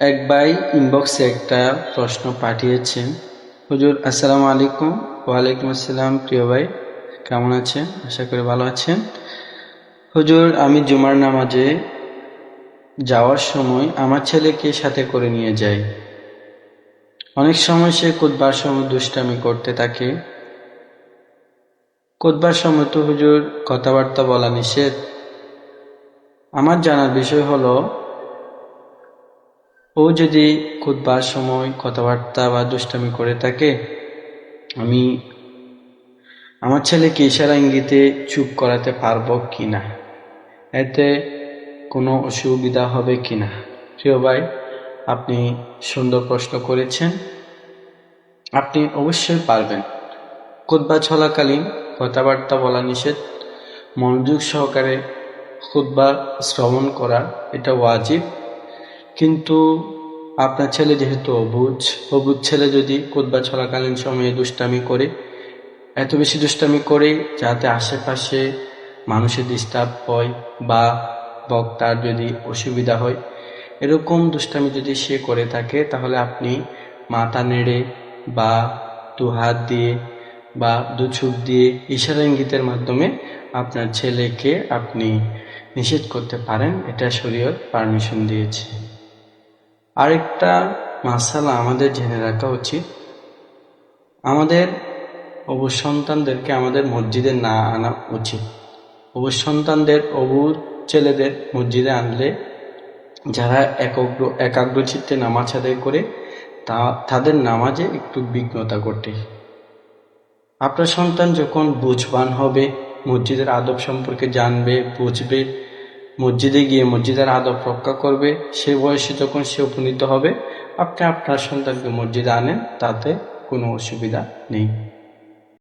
এক ভাই ইনবক্সে একটা প্রশ্ন পাঠিয়েছেন। হুজুর, আসসালামু আলাইকুম। ওয়ালাইকুম আসসালাম, প্রিয় ভাই। কেমন আছেন? আশা করি ভালো আছেন। হুজুর, আমি জুমার নামাজে যাওয়ার সময় আমার ছেলেকে সাথে করে নিয়ে যাই। অনেক সময় সে কুদবার সময় দুষ্টামি করতে থাকে। কুদবার সময় তো হুজুর কথাবার্তা বলা নিষেধ। আমার জানার বিষয় হলো ও যদি খুতবার সময় কথাবার্তা বা দুষ্টামি করে থাকে, আমি আমার ছেলেকে ইশারা ইঙ্গিতে চুপ করাতে পারব কিনা? এতে কোনো অসুবিধা হবে কি না প্রিয় ভাই, আপনি সুন্দর প্রশ্ন করেছেন। আপনি অবশ্যই পারবেন। খুতবা চলাকালীন কথাবার্তা বলা নিষেধ, মনোযোগ সহকারে খুতবা শ্রবণ করা, এটা ওয়াজিব। কিন্তু আপনার ছেলে যেহেতু অবুজ অবুজ ছেলে যদি কোদবা চলাকালীন সময়ে দুষ্টামি করে, এত বেশি দুষ্টামি করে যাতে আশেপাশে মানুষের ডিস্টার্ব হয় বা বক্তার যদি অসুবিধা হয়, এরকম দুষ্টামি যদি সে করে থাকে, তাহলে আপনি মাথা নেড়ে বা দু হাত দিয়ে বা দু ছুপ দিয়ে ইশারা ইঙ্গিতের মাধ্যমে আপনার ছেলেকে আপনি নিষেধ করতে পারেন। এটা শরীয়ত পারমিশন দিয়েছে। আরেকটা মাসালা আমাদের জেনে রাখা উচিত। আমাদের অবু সন্তানদেরকে আমাদের মসজিদে না আনা উচিত। অবু সন্তানদের অবু ছেলেদের মসজিদে আনলে যারা একগ্র একাগ্র চিত্তে নামাজ আদায় করে, তা, তাদের নামাজে একটু বিঘ্নতা ঘটে। আপনার সন্তান যখন বুঝবান হবে, মসজিদের আদব সম্পর্কে জানবে, বুঝবে মসজিদে গিয়ে মসজিদের আদব রক্ষা করবে, সে বয়সে যখন সে উপনীত হবে, আপনি আপনার সন্তানকে মসজিদে আনেন, তাতে কোনো অসুবিধা নেই।